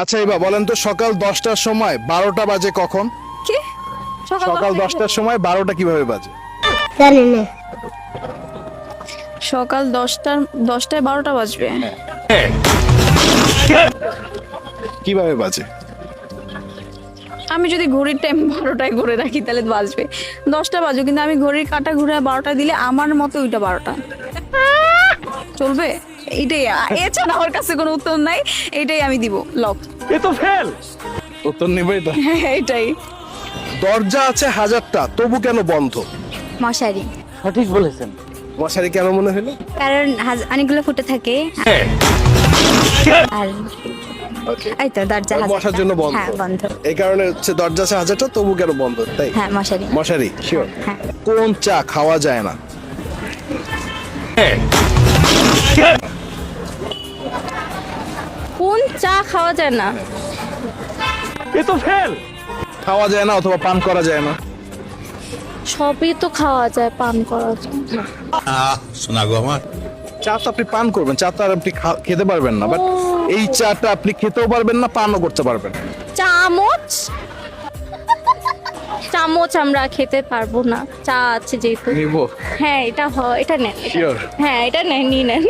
আচ্ছা এবার বলেন তো সকাল দশটার সময় বারোটা বাজে কখন? কি? সকাল দশটার সময় বারোটা কীভাবে বাজে? জানি না। সকাল দশটার দশটায় বারোটা বাজবে। কীভাবে বাজে? আমি যদি ঘড়ির টাইম বারোটায় ঘুরে রাখি তাহলে বাজবে। দশটা বাজবে কিন্তু আমি ঘড়ির কাটা ঘুরে বারোটা দিলে আমার মতো ওইটা বারোটা। চলবে? এইটাই এছাড়া আমার কাছে কোনো উত্তর নাই। এটাই আমি দিব। লক। এ তো ফেল। উত্তর নেবেই তো। এটাই দরজা আছে হাজারটা তবু কেন বন্ধ? মশারি। সঠিক বলেছেন। মশারি কেন মনে হলো? কারণ অনেকগুলো ফুটে থাকে। আর এই তো দরজা মশার জন্য বন্ধ। হ্যাঁ বন্ধ। এই কারণে হচ্ছে দরজা আছে হাজারটা তবু কেন বন্ধ? তাই? হ্যাঁ মশারি। মশারি শিওর হ্যাঁ। কোন চা খাওয়া যায় না? কোন চা খাওয়া যায় না? খাওয়া যায় না অথবা পান করা যায় না। সবই তো খাওয়া যায় পান করা যায়। শোনা গো আমার। চা তো আপনি পান করবেন চা তো আর আপনি খা- খেতে পারবেন না বাট এই চাটা আপনি খেতেও পারবেন না পানও করতে পারবেন চামচ চামচ আমরা খেতে পারব না। চা আছে যেহেতু। নিব। হ্যাঁ এটা হয় এটা নেন। হ্যাঁ এটা নেন নিয়ে নেন।